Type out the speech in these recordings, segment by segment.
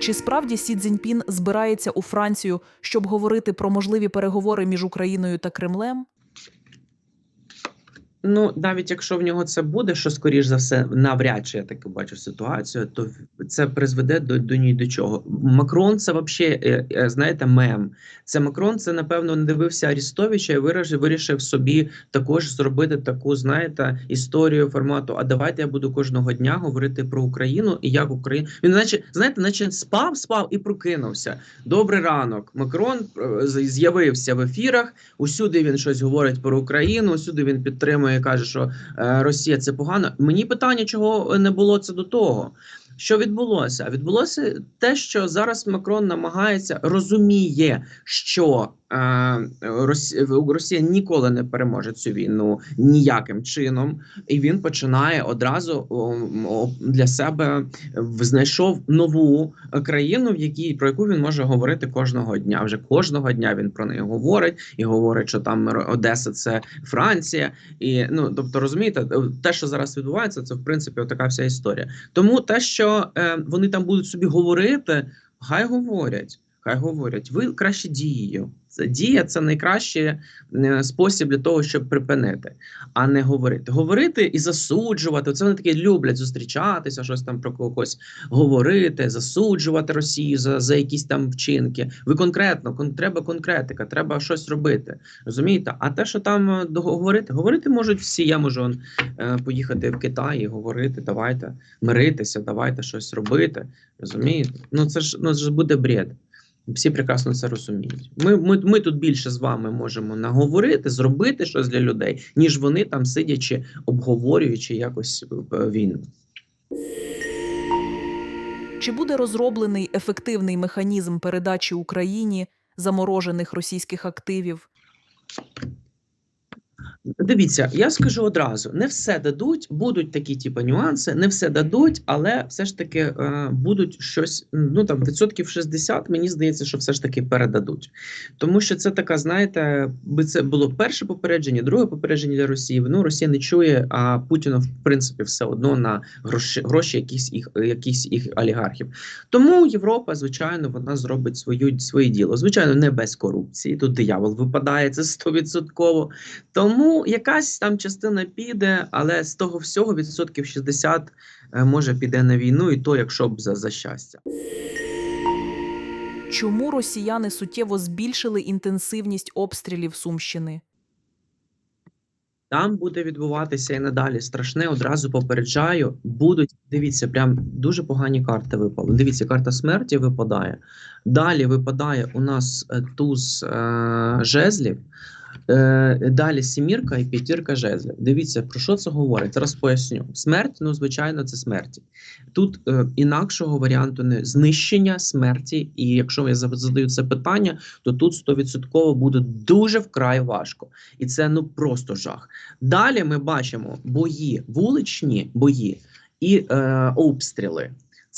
Чи справді Сі Цзіньпін збирається у Францію, щоб говорити про можливі переговори між Україною та Кремлем? Ну, навіть якщо в нього це буде, що скоріш за все, навряд чи я таки бачу ситуацію, то це призведе до, до ні до чого. Макрон це взагалі, знаєте, мем. Це Макрон, це напевно не дивився Арістовича і вирішив, вирішив собі також зробити таку, знаєте, історію формату. А давайте я буду кожного дня говорити про Україну і як Україна. Він, наче, знаєте, наче спав, спав і прокинувся. Добрий ранок. Макрон е, з'явився в ефірах. Усюди він щось говорить про Україну, усюди він підтримує, каже, що е, Росія це погано. Мені питання, чого не було це до того. Що відбулося? Відбулося те, що зараз Макрон намагається розуміє, що Росія, ніколи не переможе цю війну ніяким чином, і він починає одразу для себе знайшов нову країну, в якій про яку він може говорити кожного дня. Вже кожного дня він про неї говорить і говорить, що там Одеса це Франція. І ну тобто, розумієте, те, що зараз відбувається, це в принципі така вся історія. Тому те, що е, вони там будуть собі говорити, хай говорять. Хай говорять, ви краще дією. Дія це найкращий е, спосіб для того, щоб припинити, а не говорити. Говорити і засуджувати. Це вони такі люблять зустрічатися, щось там про когось говорити, засуджувати Росію за, за якісь там вчинки. Ви конкретно, кон, треба конкретика, треба щось робити. Розумієте? А те, що там е, до- говорити, можуть всі. Я можу е, поїхати в Китай і говорити, давайте миритися, давайте щось робити. Розумієте? Ну це ж ну це ж буде бред. Всі прекрасно це розуміють. Ми, ми, ми тут більше з вами можемо наговорити, зробити щось для людей, ніж вони там сидячи, обговорюючи якось е, війну. Чи буде розроблений ефективний механізм передачі Україні заморожених російських активів? Дивіться, я скажу одразу: не все дадуть, будуть такі типу, нюанси, не все дадуть, але все ж таки е, будуть щось. Ну там відсотків 60, мені здається, що все ж таки передадуть. Тому що це така, знаєте, би це було перше попередження, друге попередження для Росії. Ну Росія не чує, а Путіну в принципі все одно на гроші, гроші якісь їх якісь їх олігархів. Тому Європа, звичайно, вона зробить свою своє діло. Звичайно, не без корупції. Тут диявол випадає це стовідсотково. Тому якась там частина піде, але з того всього відсотків 60 е, може піде на війну, і то, якщо б за, за щастя. Чому росіяни суттєво збільшили інтенсивність обстрілів Сумщини? Там буде відбуватися і надалі страшне. Одразу попереджаю. Будуть дивіться, прям дуже погані карти випали. Дивіться, карта смерті випадає. Далі випадає у нас е, туз е, жезлів. Е, далі сімірка і п'ятірка жезлів. Дивіться, про що це говорить? Зараз поясню. Смерть, ну звичайно, це смерті. Тут е, інакшого варіанту не знищення смерті. І якщо я задаю це питання, то тут 100% буде дуже вкрай важко. І це ну просто жах. Далі ми бачимо бої, вуличні бої і е, обстріли.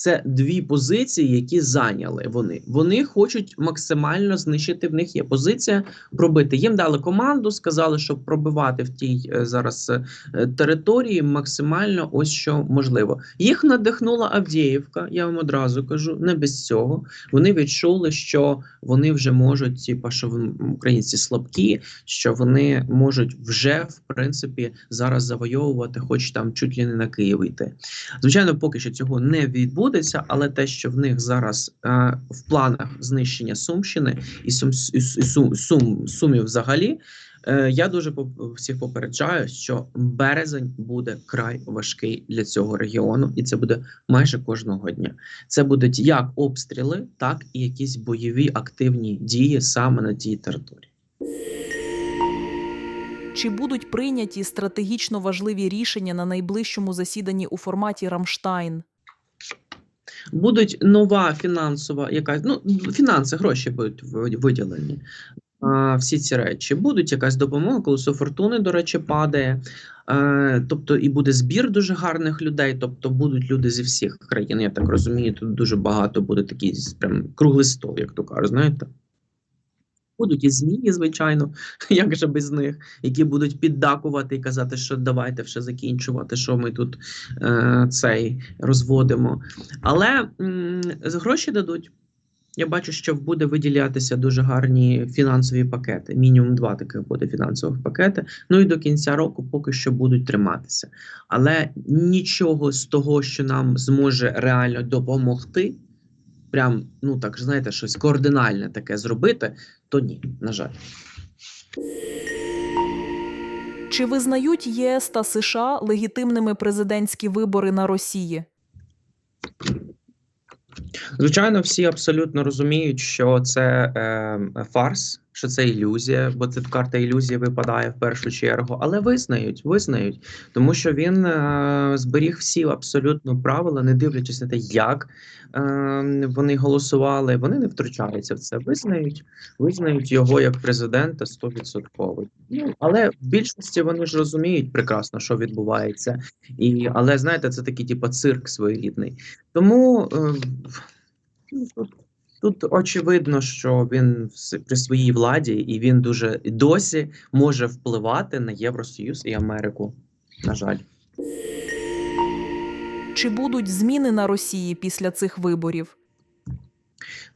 Це дві позиції, які зайняли вони. Вони хочуть максимально знищити. В них є позиція пробити. Їм дали команду, сказали, щоб пробивати в тій е, зараз е, території максимально ось що можливо. Їх надихнула Авдіївка. Я вам одразу кажу, не без цього. Вони відчули, що вони вже можуть, типа, що українці слабкі, що вони можуть вже в принципі зараз завойовувати, хоч там чуть ли не на Київ йти. Звичайно, поки що цього не відбудеться, але те, що в них зараз е, в планах знищення Сумщини і сум, і сум, сум, сумів взагалі. е, Я дуже всіх попереджаю, що березень буде край важкий для цього регіону, і це буде майже кожного дня. Це будуть як обстріли, так і якісь бойові активні дії саме на тій території. Чи будуть прийняті стратегічно важливі рішення на найближчому засіданні у форматі Рамштайн? Будуть нова фінансова якась ну фінанси, гроші будуть ви- виділені. Всі ці речі будуть якась допомога, колесо фортуни, до речі, падає. Е, тобто, і буде збір дуже гарних людей. Тобто, будуть люди зі всіх країн. Я так розумію. Тут дуже багато буде такий прям круглий стол, як то кажуть, знаєте. Будуть і змії, звичайно, як же без них, які будуть піддакувати і казати, що давайте вже закінчувати, що ми тут е, цей розводимо. Але м, гроші дадуть. Я бачу, що буде виділятися дуже гарні фінансові пакети. Мінімум два таких буде фінансових пакети. Ну і до кінця року поки що будуть триматися. Але нічого з того, що нам зможе реально допомогти, прям, ну так знаєте, щось координальне таке зробити, то ні, на жаль. Чи визнають єС та США легітимними президентські вибори на Росії? Звичайно, всі абсолютно розуміють, що це е, фарс, що це ілюзія, бо це карта ілюзії випадає в першу чергу, але визнають, визнають, тому що він е, зберіг всі абсолютно правила, не дивлячись на те, як е, вони голосували. Вони не втручаються в це. Визнають, визнають його як президента 100%. Ну але в більшості вони ж розуміють прекрасно, що відбувається, і але знаєте, це такий типу цирк своєрідний. Тому е, тут, очевидно, що він при своїй владі і він дуже досі може впливати на Євросоюз і Америку. На жаль. Чи будуть зміни на Росії після цих виборів?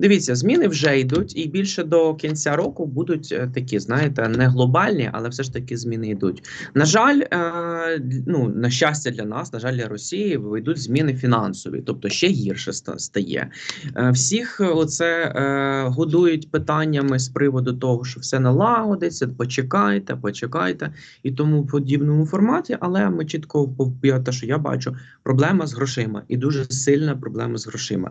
Дивіться, зміни вже йдуть, і більше до кінця року будуть е, такі, знаєте, не глобальні, але все ж таки зміни йдуть. На жаль, е, ну на щастя для нас, на жаль, для Росії вийдуть зміни фінансові, тобто ще гірше стає. Е, всіх оце годують питаннями з приводу того, що все налагодиться, почекайте, почекайте і тому подібному форматі. Але ми чітко те, що я бачу, проблема з грошима, і дуже сильна проблема з грошима.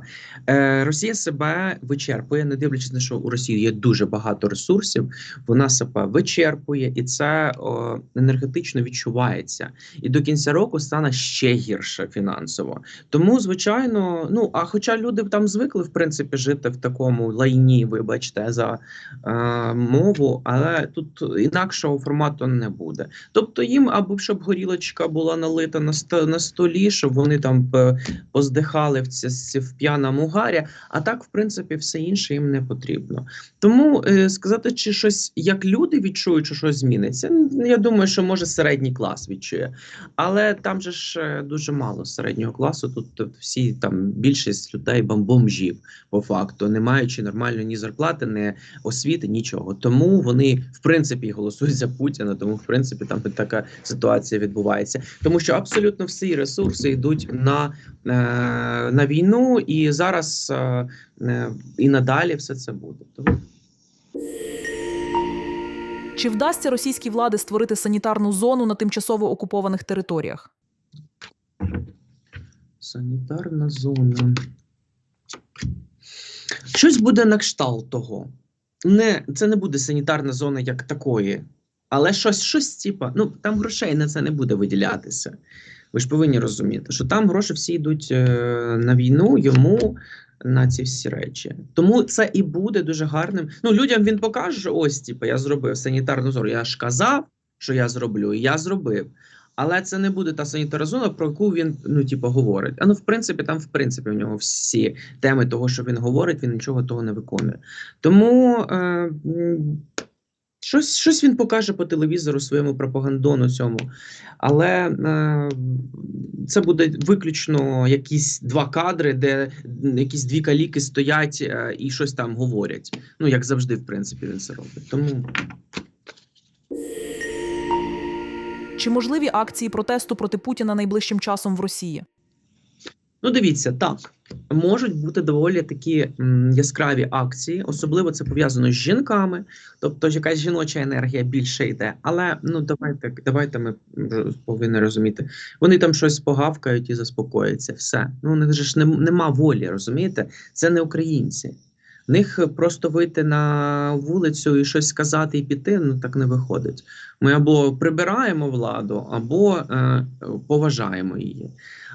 Росія себе вичерпує, не дивлячись на що у Росії є дуже багато ресурсів. Вона себе вичерпує, і це о, енергетично відчувається. І до кінця року стане ще гірше фінансово. Тому, звичайно, ну а хоча люди там звикли в принципі жити в такому лайні, вибачте, за е, мову, але тут інакшого формату не буде. Тобто їм або щоб горілочка була налита на на столі, щоб вони там е, поздихали в ці- в п'яному гарі, а так, в принципі, все інше їм не потрібно. Тому е, сказати, чи щось як люди відчують, що щось зміниться, я думаю, що може середній клас відчує. Але там же ж е, дуже мало середнього класу. Тут, всі там більшість людей бом- бомжів, по факту, не маючи нормальної ні зарплати, ні освіти, нічого. Тому вони в принципі голосують за Путіна. Тому в принципі там така ситуація відбувається. Тому що абсолютно всі ресурси йдуть на, на війну, і зараз е, е, і надалі все це буде. Чи вдасться російській влади створити санітарну зону на тимчасово окупованих територіях? санітарна зона. Щось буде на кшталт того. Не, це не буде санітарна зона як такої, але щось, щось типа, ну там грошей на це не буде виділятися. Ви ж повинні розуміти, що там гроші всі йдуть е, на війну, йому на ці всі речі. Тому це і буде дуже гарним. Ну, людям він покаже, що ось, типу, я зробив санітарну зону. Я ж казав, що я зроблю, і я зробив. Але це не буде та санітарна зона, про яку він ну, типу, говорить. А ну, в принципі, там, в принципі, в нього всі теми того, що він говорить, він нічого того не виконує. Тому е, щось, щось він покаже по телевізору своєму пропагандону цьому. Але е, це буде виключно якісь два кадри, де якісь дві каліки стоять е, і щось там говорять. Ну, як завжди, в принципі, він це робить. Тому. Чи можливі акції протесту проти Путіна найближчим часом в Росії? Ну, дивіться, так можуть бути доволі такі яскраві акції, особливо це пов'язано з жінками, тобто якась жіноча енергія більше йде. Але ну давайте, давайте ми повинні розуміти. Вони там щось погавкають і заспокояться. Все. Ну у них же ж нем- нема волі, розумієте? Це не українці. В них просто вийти на вулицю і щось сказати і піти, ну так не виходить. Ми або прибираємо владу, або е, поважаємо її.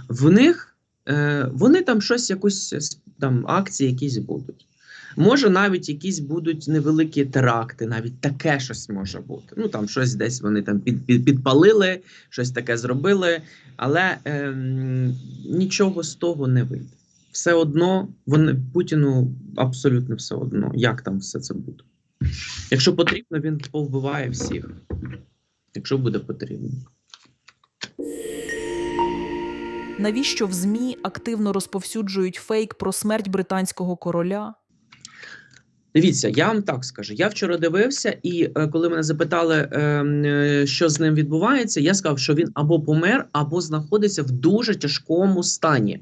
В них е, вони там щось, якусь там акції якісь будуть. Може, навіть якісь будуть невеликі теракти, навіть таке щось може бути. Ну там щось десь вони там під, під, підпалили, щось таке зробили, але ем, нічого з того не вийде. Все одно вони Путіну абсолютно все одно, як там все це буде. Якщо потрібно, він повбиває всіх. Якщо буде потрібно. Навіщо в ЗМІ активно розповсюджують фейк про смерть британського короля? Дивіться, я вам так скажу. Я вчора дивився, і е, коли мене запитали, ем, е, що з ним відбувається, я сказав, що він або помер, або знаходиться в дуже тяжкому стані.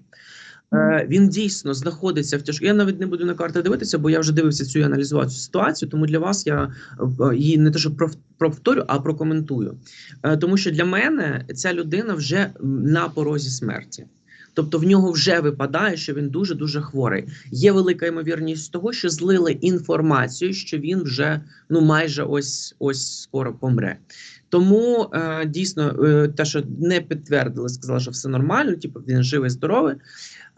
Е, він дійсно знаходиться в тяжкому. Я навіть не буду на карти дивитися, бо я вже дивився цю і аналізував цю ситуацію. Тому для вас я е, її не те, що повторю, а прокоментую. Е, тому що для мене ця людина вже на порозі смерті. Тобто в нього вже випадає, що він дуже дуже хворий. Є велика ймовірність того, що злили інформацію, що він вже ну майже ось ось скоро помре. Тому е, дійсно, е, те, що не підтвердили, сказали, що все нормально, типу він живий, здоровий.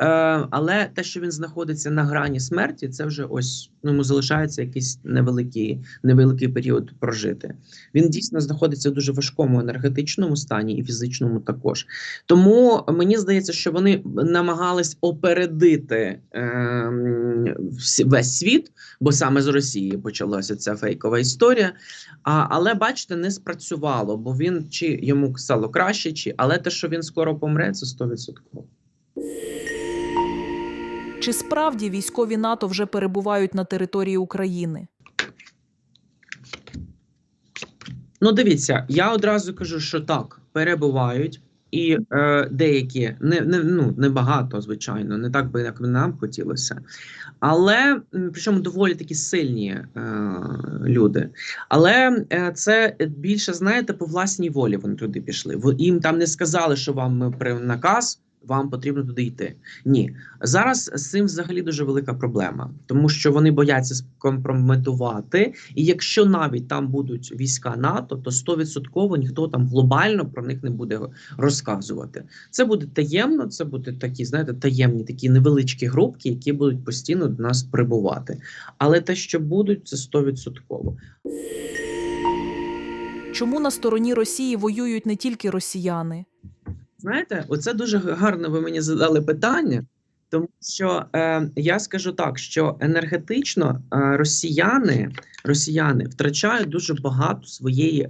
Е, але те, що він знаходиться на грані смерті, це вже ось ну, йому залишається якийсь невеликий, невеликий період прожити. Він дійсно знаходиться в дуже важкому енергетичному стані і фізичному також. Тому мені здається, що вони намагались опередити е, весь світ, бо саме з Росії почалася ця фейкова історія. А, але бачите, не спрацювало, бо він чи йому стало краще, чи але те, що він скоро помре, це 100%. Чи справді військові НАТО вже перебувають на території України? Ну, дивіться, я одразу кажу, що так, перебувають, і е, деякі не, не, ну, не багато, звичайно, не так би, як нам хотілося. Але причому доволі такі сильні е, люди. Але е, це більше, знаєте, по власній волі вони туди пішли. Їм там не сказали, що вам при наказ. Вам потрібно туди йти. Ні, зараз з цим взагалі дуже велика проблема, тому що вони бояться скомпрометувати. І якщо навіть там будуть війська НАТО, то 100% ніхто там глобально про них не буде розказувати. Це буде таємно, це будуть такі, знаєте, таємні такі невеличкі групки, які будуть постійно до нас прибувати. Але те, що будуть, це 100%. Чому на стороні Росії воюють не тільки росіяни? Знаєте, оце дуже гарно ви мені задали питання, тому що е, я скажу так, що енергетично е, росіяни, росіяни втрачають дуже багато своєї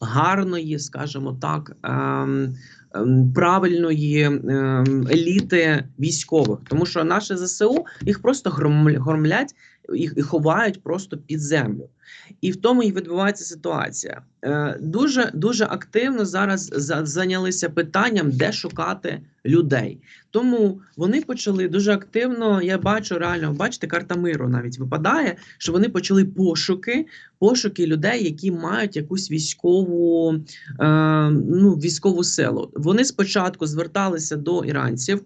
гарної, скажімо так, ем, правильної ем, еліти військових, тому що наше ЗСУ їх просто громлять і ховають просто під землю. І в тому і відбувається ситуація. Е, дуже дуже активно зараз зайнялися питанням, де шукати людей. Тому вони почали дуже активно. Я бачу реально, бачите, карта миру навіть випадає, що вони почали пошуки, пошуки людей, які мають якусь військову, е, ну, військову силу. Вони спочатку зверталися до іранців,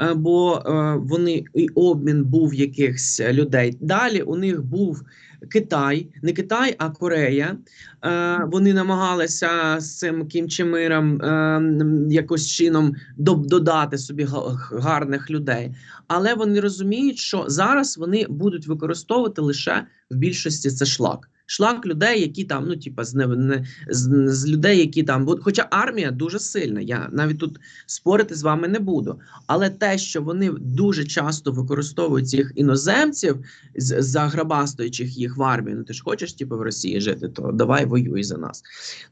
е, бо е, вони і обмін був якихось людей. Далі у них був. Китай, не Китай, а Корея. Е, вони намагалися з цим Кім Чен Іром е, якось чином додати собі гарних людей. Але вони розуміють, що зараз вони будуть використовувати лише в більшості це шлак. Шлак людей, які там, ну типа, з, з, з людей, які там будуть. Хоча армія дуже сильна. Я навіть тут спорити з вами не буду. Але те, що вони дуже часто використовують цих іноземців, заграбастуючих їх в армію. Ну ти ж хочеш, типу, в Росії жити, то давай воюй за нас.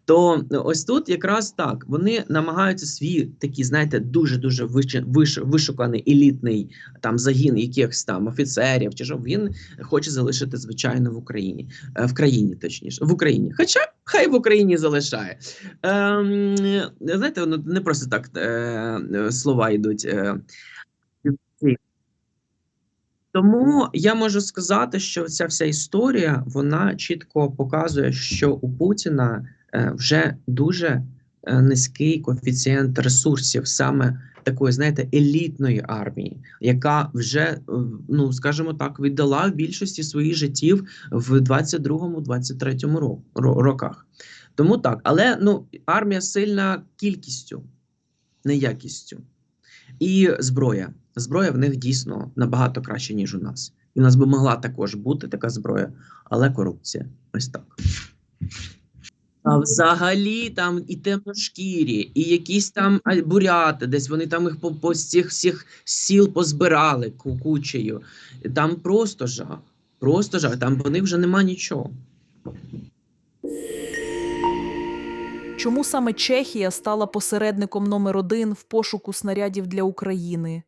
То ось тут якраз так вони намагаються свій такий, знаєте, дуже дуже виш, вишуканий елітний там загін якихось там офіцерів, чи що він хоче залишити звичайно в Україні, Е, в країні, точніше, в Україні. Хоча хай в Україні залишає. Ем, знаєте, воно не просто так е, слова йдуть. Е, тому я можу сказати, що ця вся історія вона чітко показує, що у Путіна е, вже дуже низький коефіцієнт ресурсів, саме такої, знаєте, елітної армії, яка вже, е, ну скажімо так, віддала в більшості своїх життів в 22-23 ро- ро- роках. Тому так, але ну армія сильна кількістю, не якістю. І зброя. Зброя в них дійсно набагато краще, ніж у нас. І у нас би могла також бути така зброя, але корупція. Ось так. А взагалі там і темношкірі, і якісь там буряти, десь вони там їх по, по цих всіх сіл позбирали ку- кучею. Там просто жах. Просто жах. Там по них вже нема нічого. Чому саме Чехія стала посередником номер один в пошуку снарядів для України?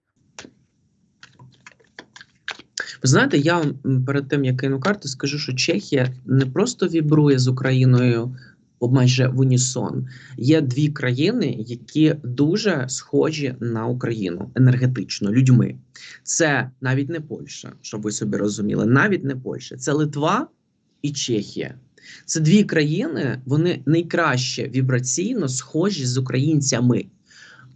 Ви знаєте, я вам перед тим як кину карту, скажу, що Чехія не просто вібрує з Україною майже в унісон. Є дві країни, які дуже схожі на Україну енергетично людьми. Це навіть не Польща, щоб ви собі розуміли, навіть не Польща, це Литва і Чехія. Це дві країни, вони найкраще вібраційно схожі з українцями.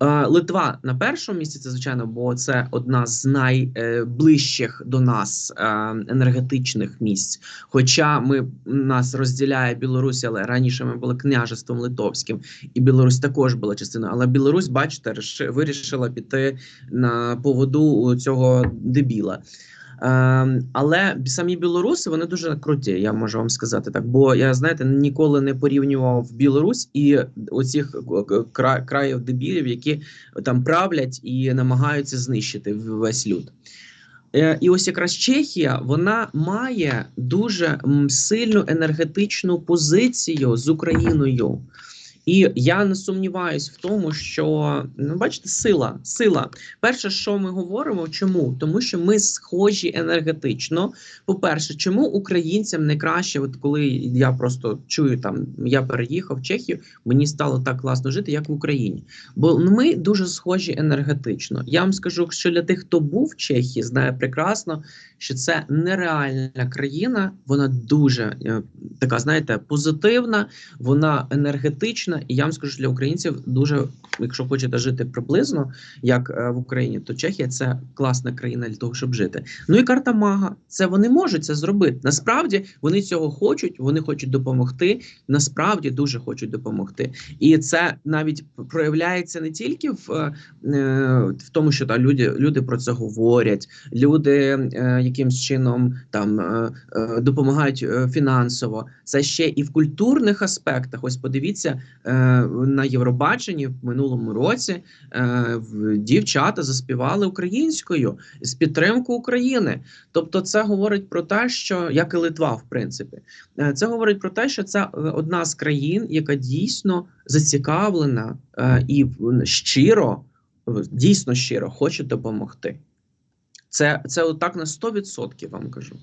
Е, Литва на першому місці, це звичайно, бо це одна з найближчих до нас е, енергетичних місць. Хоча ми нас розділяє Білорусь, але раніше ми були княжеством литовським, і Білорусь також була частиною. Але Білорусь, бачите, вирішила піти на поводу цього дебіла. Ем, але самі білоруси вони дуже круті, я можу вам сказати так. Бо я знаєте ніколи не порівнював Білорусь і оцих кра- країв дебілів, які там правлять і намагаються знищити весь люд. Е, І ось якраз Чехія вона має дуже сильну енергетичну позицію з Україною. І я не сумніваюсь в тому, що ну бачите, сила, сила. Перше, що ми говоримо, чому? Тому що ми схожі енергетично. По-перше, чому українцям не краще, от коли я просто чую там, я переїхав в Чехію, мені стало так класно жити, як в Україні. Бо ми дуже схожі енергетично. Я вам скажу, що для тих, хто був в Чехії, знає прекрасно, що це нереальна країна. Вона дуже е, така, знаєте, позитивна, вона енергетична. І я вам скажу, що для українців дуже, якщо хочете жити приблизно як е, в Україні, то Чехія це класна країна для того, щоб жити. Ну і карта мага. Це вони можуть це зробити. Насправді вони цього хочуть, вони хочуть допомогти. Насправді дуже хочуть допомогти. І це навіть проявляється не тільки в, е, е, в тому, що та люди, люди про це говорять, люди якимсь чином там допомагають фінансово. Це ще і в культурних аспектах. Ось подивіться на Євробаченні в минулому році. Е, дівчата заспівали українською з підтримку України. Тобто, це говорить про те, що як і Литва, в принципі, Е, це говорить про те, що це е, одна з країн, яка дійсно зацікавлена е, і щиро, е, дійсно щиро хоче допомогти. Це, це отак на 100% вам кажу.